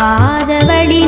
பாதவழி